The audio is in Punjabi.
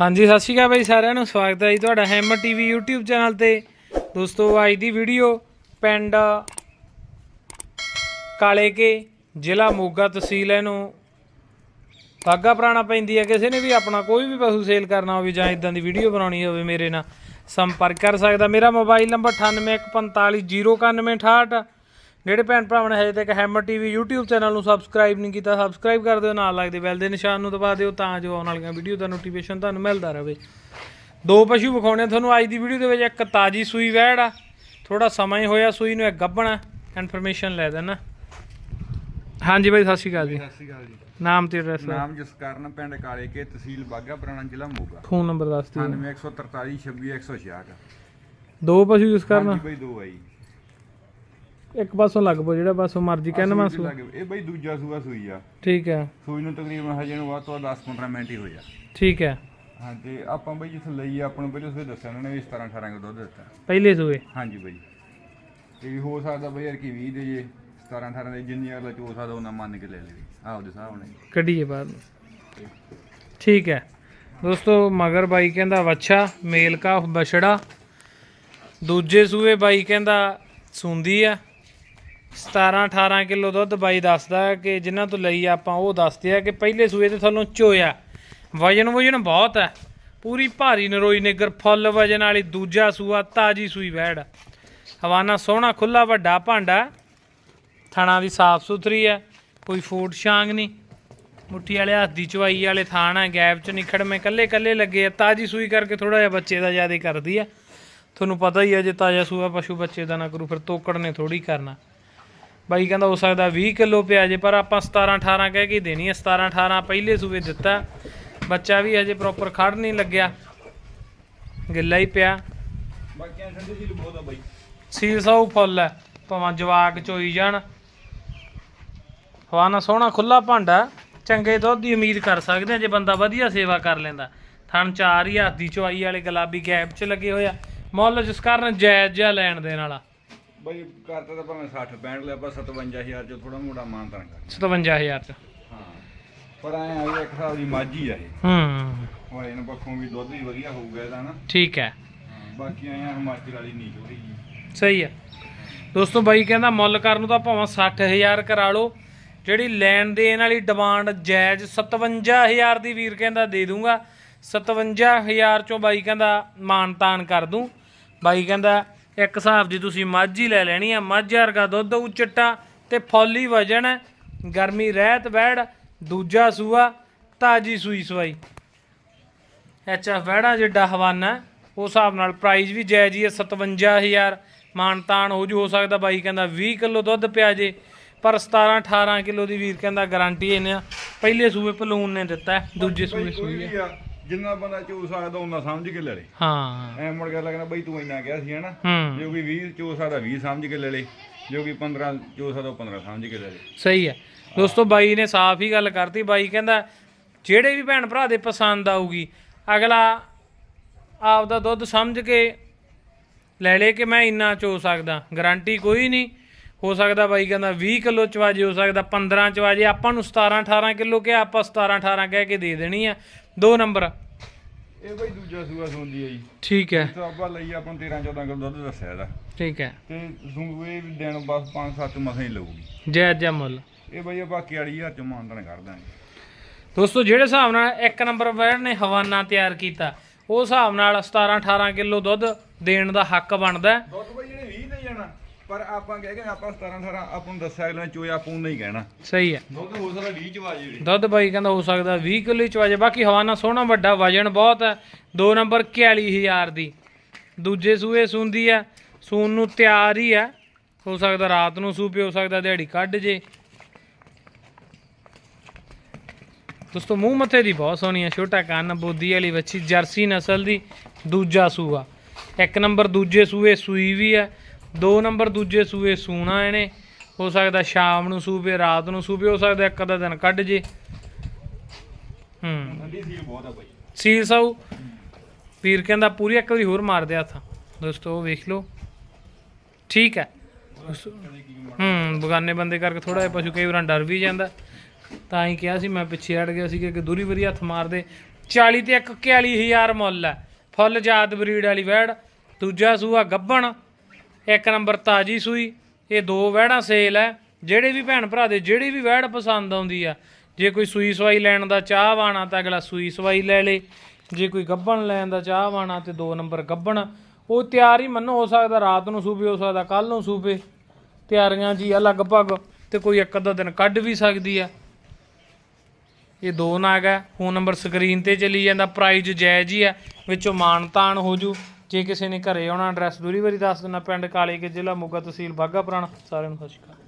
ਹਾਂਜੀ, ਸਤਿ ਸ਼੍ਰੀ ਅਕਾਲ ਬਾਈ ਸਾਰਿਆਂ ਨੂੰ। ਸਵਾਗਤ ਹੈ ਜੀ ਤੁਹਾਡਾ ਹੈਮਰ ਟੀਵੀ YouTube ਚੈਨਲ ਤੇ। ਦੋਸਤੋ, ਅੱਜ ਦੀ ਵੀਡੀਓ ਪਿੰਡ ਕਾਲੇ ਕੇ ਜ਼ਿਲ੍ਹਾ ਮੋਗਾ ਤਹਿਸੀਲ ਇਹਨੂੰ। ਬਾਗਾ ਪੁਰਾਣਾ ਪੈਂਦੀ ਹੈ। ਕਿਸੇ ਨੇ ਵੀ ਆਪਣਾ ਕੋਈ ਵੀ ਪਸ਼ੂ ਸੇਲ ਕਰਨਾ ਹੋਵੇ ਜਾਂ ਇਦਾਂ ਦੀ ਵੀਡੀਓ ਬਣਾਉਣੀ ਹੋਵੇ, ਮੇਰੇ ਨਾਲ ਸੰਪਰਕ ਕਰ ਸਕਦਾ। ਮੇਰਾ ਮੋਬਾਈਲ ਨੰਬਰ 9815409168 ਜਿਹੜੇ ਭੈਣ ਭਰਾਵਾਂ ਨੇ ਹਜੇ ਤੱਕ ਹੈਮਰ ਟੀਵੀ YouTube ਚੈਨਲ ਨੂੰ ਸਬਸਕ੍ਰਾਈਬ ਨਹੀਂ ਕੀਤਾ ਸਬਸਕ੍ਰਾਈਬ ਕਰ ਦਿਓ ਨਾਲ ਲੱਗਦੇ ਬੈਲ ਦੇ ਨਿਸ਼ਾਨ ਨੂੰ ਦਬਾ ਦਿਓ ਤਾਂ ਜੋ ਆਉਣ ਵਾਲੀਆਂ ਵੀਡੀਓ ਦਾ ਨੋਟੀਫਿਕੇਸ਼ਨ ਤੁਹਾਨੂੰ ਮਿਲਦਾ ਰਹੇ। ਦੋ ਪਸ਼ੂ ਵਿਖਾਉਣੇ ਆ ਤੁਹਾਨੂੰ ਅੱਜ ਦੀ ਵੀਡੀਓ ਦੇ ਵਿੱਚ ਇੱਕ ਤਾਜੀ ਸੂਈ ਵੈੜ ਆ ਥੋੜਾ ਸਮਾਂ ਹੀ ਹੋਇਆ ਸੂਈ ਨੂੰ ਇੱਕ ਗੱਭਣਾ ਇਨਫੋਰਮੇਸ਼ਨ ਲੈ ਦੇਣਾ। ਹਾਂਜੀ ਬਾਈ ਸਤਿ ਸ਼੍ਰੀ ਅਕਾਲ ਜੀ। ਸਤਿ ਸ਼੍ਰੀ ਅਕਾਲ ਜੀ। ਨਾਮ ਤੇ ਐਡਰੈਸ ਨਾਮ ਜਸਕਰਨ ਪਿੰਡ ਕਾਲੇ ਕੇ ਤਹਿਸੀਲ ਬਾਗਾ ਪੁਰਾਣਾ ਜ਼ਿਲ੍ਹਾ ਮੋਗਾ। ਫੋਨ ਨੰਬਰ ਦੱਸ ਦਿਓ। 9143 26166 ਦੋ ਪਸ਼ੂ ਯੂਜ਼ ਕਰਨਾ ਹਾਂਜੀ ਬਈ ਦੋ ਆਈ ਇੱਕ ਪਾਸੋਂ ਲੱਗ ਪੋ ਜਿਹੜਾ ਪਾਸੋਂ ਮਰਜ਼ੀ ਕਹਿਣਾ ਮੈਂ ਸੂ ਇਹ ਬਈ ਦੂਜਾ ਸੂਆ ਸੂਈ ਆ। ਠੀਕ ਹੈ। ਸੂਈ ਨੂੰ ਤਕਰੀਬਨ ਹਜੇ ਨੂੰ ਵੱਧ ਤੋਂ ਵੱਧ 10-15 ਮਿੰਟ ਹੀ ਹੋਇਆ ਠੀਕ ਹੈ। ਹਾਂ ਤੇ ਆਪਾਂ ਬਈ ਜਿੱਥੇ ਲਈ ਆ, ਆਪਾਂ ਨੂੰ ਪਹਿਲੇ ਸੂਏ ਦੱਸਿਆ ਉਹਨਾਂ ਨੇ ਵੀ 17-18 ਕਿਲੋ ਦੁੱਧ ਦਿੱਤਾ। ਪਹਿਲੇ ਸੂਏ? ਹਾਂਜੀ ਬਈ। ਇਹ ਵੀ ਹੋ ਸਕਦਾ ਬਈ ਯਾਰ ਕਿ 20 ਦੇ ਜੇ 17-18 ਦੇ ਜਿੰਨੀ ਅਗਲਾ ਚੋ ਸਕਦਾ ਉਹਨਾਂ ਮੰਨ ਕੇ ਲੈ ਲਵੇ ਆਪਦੇ ਹਿਸਾਬ ਨਾਲ ਕੱਢੀਏ ਬਾਹਰ ਨੂੰ ਠੀਕ ਹੈ। ਦੋਸਤੋ ਮਗਰ ਬਾਈ ਕਹਿੰਦਾ ਵੱਛਾ ਮੇਲ ਕਾ ਬਛੜਾ। ਦੂਜੇ ਸੂਏ ਬਾਈ ਕਹਿੰਦਾ ਸੁੰਦੀ ਆ। 17 18 ਕਿਲੋ ਦੁੱਧ ਬਾਈ ਦੱਸਦਾ ਕਿ ਜਿਨ੍ਹਾਂ ਤੋਂ ਲਈ ਆਪਾਂ ਉਹ ਦੱਸਦੇ ਆ ਕਿ ਪਹਿਲੇ ਸੂਏ ਤੇ ਥੱਲੋਂ ਚੋਇਆ। ਵਜਨ ਵਜਨ ਬਹੁਤ ਹੈ। ਪੂਰੀ ਭਾਰੀ ਨਰੋਈ ਨਿਗਰ, ਫੁੱਲ ਵਜਨ ਵਾਲੀ ਦੂਜਾ ਸੂਆ, ਤਾਜੀ ਸੂਈ ਵੈੜ। ਹਵਾਨਾ ਸੋਹਣਾ ਖੁੱਲਾ ਵੱਡਾ ਭਾਂਡਾ। ਥਣਾ ਦੀ ਸਾਫ਼ ਸੁਥਰੀ ਹੈ। ਕੋਈ ਫੂਡ ਛਾਂਗ ਨਹੀਂ। ਮੁੱਠੀ ਵਾਲੇ ਹੱਥ ਦੀ ਚਵਾਈ ਵਾਲੇ ਥਾਣ ਹੈ, ਗੈਪ ਚ ਨਿਖੜ ਮੈਂ ਕੱਲੇ ਕੱਲੇ ਲੱਗੇ ਆ। ਤਾਜੀ ਸੂਈ ਕਰਕੇ ਥੋੜਾ ਜਿਹਾ ਬੱਚੇ ਦਾ ਜ਼ਿਆਦਾ ਕਰਦੀ ਆ। ਤੁਹਾਨੂੰ ਪਤਾ ਹੀ ਆ, ਜੇ ਤਾਜ਼ਾ ਸੂਆ ਪਸ਼ੂ ਬੱਚੇ ਦਾ ਨਾ ਕਰੂ, ਫਿਰ ਤੋਕੜ ਨੇ ਥੋੜੀ ਕਰਨਾ। ਬਾਈ ਕਹਿੰਦਾ ਹੋ ਸਕਦਾ 20 ਕਿਲੋ ਪਿਆ ਜੇ ਪਰ ਆਪਾਂ 17 18 ਕਹਿ ਕੇ ਦੇਣੀ ਹੈ 17 18 ਪਹਿਲੇ ਸੂਏ ਦਿੱਤਾ। ਬੱਚਾ ਵੀ ਹਜੇ ਪ੍ਰੋਪਰ ਖੜ ਨਹੀਂ ਲੱਗਿਆ। ਗਿੱਲਾ ਹੀ ਪਿਆ। ਬਾਕੀ ਠੰਡੀ ਸੀ ਬਹੁਤ ਆ ਬਈ। ਸੀਲ ਸਾਊ ਫੁੱਲ ਹੈ। ਭਾਵੇਂ ਜਵਾਕ ਚੋਈ ਜਾਣ। ਹਵਾਨਾ ਸੋਹਣਾ ਖੁੱਲਾ ਭਾਂਡਾ ਚੰਗੇ ਦੁੱਧ ਦੀ ਉਮੀਦ ਕਰ ਸਕਦੇ ਆ ਜੇ ਬੰਦਾ ਵਧੀਆ ਸੇਵਾ ਕਰ ਲੈਂਦਾ। ਥਣ ਚਾਰ ਹੀ ਹੱਥ ਦੀ ਚਵਾਈ ਵਾਲੇ ਗੁਲਾਬੀ ਗੈਪ 'ਚ ਲੱਗੇ ਹੋਇਆ ਮੁੱਲ ਜਿਸ ਕਾਰਨ ਜਾਇਜ਼ ਜਿਹਾ ਲੈਣ ਦੇਣ ਵਾਲਾ। ਬਈ ਕਰਤਾ ਤਾਂ ਭਾਵੇਂ 60 65 ਲਿਆ ਆਪਾਂ 57000 ਚ ਥੋੜਾ ਮੋੜਾ ਮਾਨਤਾਨ ਕਰ। 57000 'ਚ। ਹਾਂ ਪਰ ਐ ਆ ਵੀ ਇੱਕ ਹਿਸਾਬ ਦੀ ਮਾਝੀ ਆ ਇਹ। ਹੂੰ। ਹੁਣ ਇਹਨਾਂ ਪੱਖੋਂ ਵੀ ਦੁੱਧ ਵੀ ਵਧੀਆ ਹੋਊਗਾ ਇਹਦਾ ਨਾ। ਠੀਕ ਹੈ। ਬਾਕੀ ਆਇਆ ਹਿਮਾਚਲ ਵਾਲੀ ਨਹੀਂ ਜੀ। ਸਹੀ ਹੈ ਦੋਸਤੋ ਬਾਈ ਕਹਿੰਦਾ ਮੁੱਲ ਕਰਨ ਨੂੰ ਤਾਂ ਭਾਵੇਂ 60000 ਕਰਾ ਲਓ। ਜਿਹੜੀ ਲੈਣ ਦੇਣ ਵਾਲੀ ਡਿਮਾਂਡ ਜਾਇਜ਼ 57000 ਦੀ ਵੀਰ ਕਹਿੰਦਾ ਦੇ ਦੂੰਗਾ। 57000 ਚੋਂ ਬਾਈ ਕਹਿੰਦਾ ਮਾਨ ਤਾਨ ਕਰ ਦੂੰ। ਬਾਈ ਕਹਿੰਦਾ ਇੱਕ ਹਿਸਾਬ ਦੀ ਤੁਸੀਂ ਮੱਝ ਹੀ ਲੈ ਲੈਣੀ ਆ। ਮੱਝ ਵਰਗਾ ਦੁੱਧ ਉਹ ਚਿੱਟਾ ਤੇ ਫੌਲੀ ਵਜ਼ਨ ਹੈ ਗਰਮੀ, ਰਹਿਤ ਬੈੜ ਦੂਜਾ ਸੂਆ, ਤਾਜੀ ਸੂਈ ਸਵਾਈ। ਅੱਛਾ ਵੈੜਾ ਜਿੱਡਾ ਹਵਾਨਾ, ਉਸ ਹਿਸਾਬ ਨਾਲ ਪ੍ਰਾਈਸ ਵੀ ਜਾਇਜ਼ ਹੀ ਹੈ 57000 ਮਾਨਤਾਨ ਹੋ ਜੂ, ਹੋ ਸਕਦਾ ਬਾਈ ਕਹਿੰਦਾ 20 ਕਿਲੋ ਦੁੱਧ ਪਿਆ ਜੇ, ਪਰ 17 18 ਕਿਲੋ ਦੀ ਵੀਰ ਕਹਿੰਦਾ ਗਾਰੰਟੀ ਇਹਨੇ ਆ। ਪਹਿਲੇ ਸੂਏ ਪਲੂਨ ਨੇ ਦਿੱਤਾ, ਦੂਜੇ ਸੂਏ ਸੂਈ ਹੈ ਜਿੰਨਾ ਬੰਦਾ ਚੋ ਸਕਦਾ ਉਹਨਾਂ ਸਮਝ ਕੇ ਲੈ ਲੇ। ਹਾਂ। ਐ ਮੁੜ ਕੇ ਲੱਗਣਾ ਬਈ ਤੂੰ ਇੰਨਾ ਕਿਹਾ ਸੀ ਹਨਾ। ਹੂੰ। ਜੋ ਕੋਈ 20 ਚੋ ਸਕਦਾ 20 ਸਮਝ ਕੇ ਲੈ ਲੇ ਜੋ ਕੋਈ 15 ਚੋ ਸਕਦਾ ਉਹ 15 ਸਮਝ ਕੇ ਲੈ ਲੇ। ਸਹੀ ਹੈ। ਦੋਸਤੋ ਬਾਈ ਨੇ ਸਾਫ਼ ਹੀ ਗੱਲ ਕਰਤੀ। ਬਾਈ ਕਹਿੰਦਾ ਜਿਹੜੇ ਵੀ ਭੈਣ ਭਰਾ ਦੇ ਪਸੰਦ ਆਊਗੀ ਅਗਲਾ ਆਪਦਾ ਦੁੱਧ ਸਮਝ ਕੇ ਲੈ ਲੇ ਕਿ ਮੈਂ ਇੰਨਾ ਚੋ ਸਕਦਾ। ਗਾਰੰਟੀ ਕੋਈ ਨਹੀਂ। ਹੋ ਸਕਦਾ ਬਾਈ ਕਹਿੰਦਾ 20 ਕਿਲੋ ਚਵਾਜੇ ਹੋ ਸਕਦਾ 15 ਚਵਾਜੇ ਆਪਾਂ ਨੂੰ 17 18 ਕਿਲੋ ਕਿਹਾ ਆਪਾਂ 17 18 ਕਹਿ ਕੇ ਦੇ ਦੇਣੀ ਆ। ਦੋ ਨੰਬਰ। ਇਹ ਬਈ ਦੂਜਾ ਸੂਆ ਸੁਣਦੀ ਆ ਜੀ। ਠੀਕ ਹੈ। ਤਾਂ ਆਪਾਂ ਲਈ ਆਪਾਂ ਨੂੰ 13 14 ਕਿਲੋ ਦੁੱਧ ਦੱਸਿਆ ਇਹਦਾ। ਠੀਕ ਹੈ। ਤੇ ਸੂਏ ਵੀ ਦਿਨ ਬਸ 5 7 ਮਸਾਂ ਹੀ ਲਊਗੀ। ਜੈ ਜੈ ਮੁੱਲ। ਇਹ ਬਈ ਆਪਾਂ 41000 ਚ ਮਾਨਤਨ ਕਰ ਦਾਂਗੇ ਦੋਸਤੋ ਜਿਹੜੇ ਹਿਸਾਬ ਨਾਲ ਇੱਕ ਨੰਬਰ ਵੈੜ ਨੇ ਹਵਾਨਾ ਤਿਆਰ ਕੀਤਾ ਉਹ ਹਿਸਾਬ ਨਾਲ 17 18 ਕਿਲੋ ਦੁੱਧ ਦੇਣ ਦਾ ਹੱਕ ਬਣਦਾ। ਦੁੱਧ ਬਈ ਜਿਹੜੇ 20 ਤੇ ਜਾਣਾ ਪਰ ਆਪਾਂ ਕਹਿ ਗਏ ਆਪਾਂ 17 18 ਆਪਾਂ ਨੂੰ ਦੱਸਿਆ ਅਗਲੇ ਨੇ ਚੋਇਆ ਆਪਾਂ ਨੂੰ ਨਹੀਂ ਕਹਿਣਾ। ਸਹੀ ਹੈ। ਦੁੱਧ ਹੋ ਸਕਦਾ 20 ਚ ਵਾ ਜਿਹੜੇ ਦੁੱਧ ਬਾਈ ਕਹਿੰਦਾ ਹੋ ਸਕਦਾ 20 ਕਿਲੋ ਹੀ ਚਵਾਜੇ ਬਾਕੀ ਹਵਾਨਾ ਸੋਹਣਾ ਵੱਡਾ ਵਜਨ ਬਹੁਤ ਹੈ। ਦੋ ਨੰਬਰ 41000 ਦੀ। ਦੂਜੇ ਸੂਏ ਸੁੰਦੀ ਹੈ ਸੂਨ ਨੂੰ ਤਿਆਰ ਹੀ ਹੈ। ਹੋ ਸਕਦਾ ਰਾਤ ਨੂੰ ਸੂਪੇ ਹੋ ਸਕਦਾ ਦਿਹਾੜੀ ਕੱਢ ਜੇ। ਦੋਸਤੋ ਮੂੰਹ ਮੱਥੇ ਦੀ ਬਹੁਤ ਸੋਹਣੀ ਹੈ ਛੋਟਾ ਕੰਨ ਬੋਦੀ ਵਾਲੀ ਵੱਛੀ ਜਰਸੀ ਨਸਲ ਦੀ ਦੂਜਾ ਸੂਆ ਇੱਕ ਨੰਬਰ ਦੂਜੇ ਸੂਏ ਸੂਈ ਵੀ ਹੈ। ਦੋ ਨੰਬਰ ਦੂਜੇ ਸੂਏ ਸੂਣਾ ਇਹਨੇ ਹੋ ਸਕਦਾ ਸ਼ਾਮ ਨੂੰ ਸੂਪੇ ਰਾਤ ਨੂੰ ਸੂਪੇ ਹੋ ਸਕਦਾ ਇੱਕ ਅੱਧਾ ਦਿਨ ਕੱਢ ਜੇ। ਹੂੰ। ਠੰਡੀ ਸੀਲ ਬਹੁਤ ਆ ਬਈ। ਸੀਲ ਸਾਊ। ਵੀਰ ਕਹਿੰਦਾ ਪੂਰੀ ਇੱਕ ਵਾਰੀ ਹੋਰ ਮਾਰ ਦਿਆ ਹੱਥ। ਦੋਸਤੋ ਵੇਖ ਲਓ। ਠੀਕ ਹੈ। ਹੂੰ ਬਗਾਨੇ ਬੰਦੇ ਕਰਕੇ ਥੋੜਾ ਜਿਹਾ ਪਸ਼ੂ ਕਈ ਵਾਰ ਡਰ ਵੀ ਜਾਂਦਾ। ਤਾਂ ਹੀ ਕਿਹਾ ਸੀ ਮੈਂ ਪਿੱਛੇ ਹਟ ਗਿਆ ਸੀ ਕਿ ਦੂਰੀ ਵਾਰੀ ਹੱਥ ਮਾਰਦੇ 40 ਤੇ ਇੱਕ 41000 ਮੁੱਲ ਹੈ। ਫੁੱਲ ਜਾਤ ਬਰੀਡ ਵਾਲੀ ਵੈੜ। ਦੂਜਾ ਸੂਆ ਗੱਬਣ। ਇੱਕ ਨੰਬਰ ਤਾਜੀ ਸੂਈ, ਇਹ ਦੋ ਵਹਿੜਾਂ ਸੇਲ ਹੈ। ਜਿਹੜੇ ਵੀ ਭੈਣ ਭਰਾ ਦੇ ਜਿਹੜੀ ਵੀ ਵਹਿੜ ਪਸੰਦ ਆਉਂਦੀ ਆ, ਜੇ ਕੋਈ ਸੂਈ ਸਵਾਈ ਲੈਣ ਦਾ ਚਾਹ ਆ ਤਾਂ ਅਗਲਾ ਸੂਈ ਸਵਾਈ ਲੈ ਲੇ। ਜੇ ਕੋਈ ਗੱਬਣ ਲੈਣ ਦਾ ਚਾਹ ਆ ਤੇ ਦੋ ਨੰਬਰ ਗੱਬਣ। ਉਹ ਤਿਆਰ ਹੀ ਮੰਨੋ, ਹੋ ਸਕਦਾ ਰਾਤ ਨੂੰ ਸੂਬੇ ਹੋ ਸਕਦਾ ਕੱਲ ਨੂੰ ਸੂਬੇ ਤਿਆਰੀਆਂ ਜੀ ਆ ਲਗਭਗ, ਤੇ ਕੋਈ ਇੱਕ ਅੱਧਾ ਦਿਨ ਕੱਢ ਵੀ ਸਕਦੀ ਆ। ਇਹ ਦੋ ਨਾਗ ਹੈ। ਫੋਨ ਨੰਬਰ ਸਕਰੀਨ ਤੇ ਚਲੀ ਜਾਂਦਾ ਪ੍ਰਾਈਜ਼ ਜਾਇਜ਼ ਹੀ ਹੈ ਵਿੱਚੋਂ ਮਾਨਤਾਨ ਹੋ ਜੂ। ਜੇ ਕਿਸੇ ਨੇ ਘਰੇ ਆਉਣਾ ਐਡਰੈਸ ਦੂਰੀ ਵਾਰੀ ਦੱਸ ਦਿੰਦਾ, ਪਿੰਡ ਕਾਲੇ ਕੇ ਜ਼ਿਲ੍ਹਾ ਮੋਗਾ ਤਹਿਸੀਲ ਬਾਘਾ ਪੁਰਾਣਾ, ਸਾਰਿਆਂ ਨੂੰ ਸਤਿ ਸ਼੍ਰੀ ਅਕਾਲ।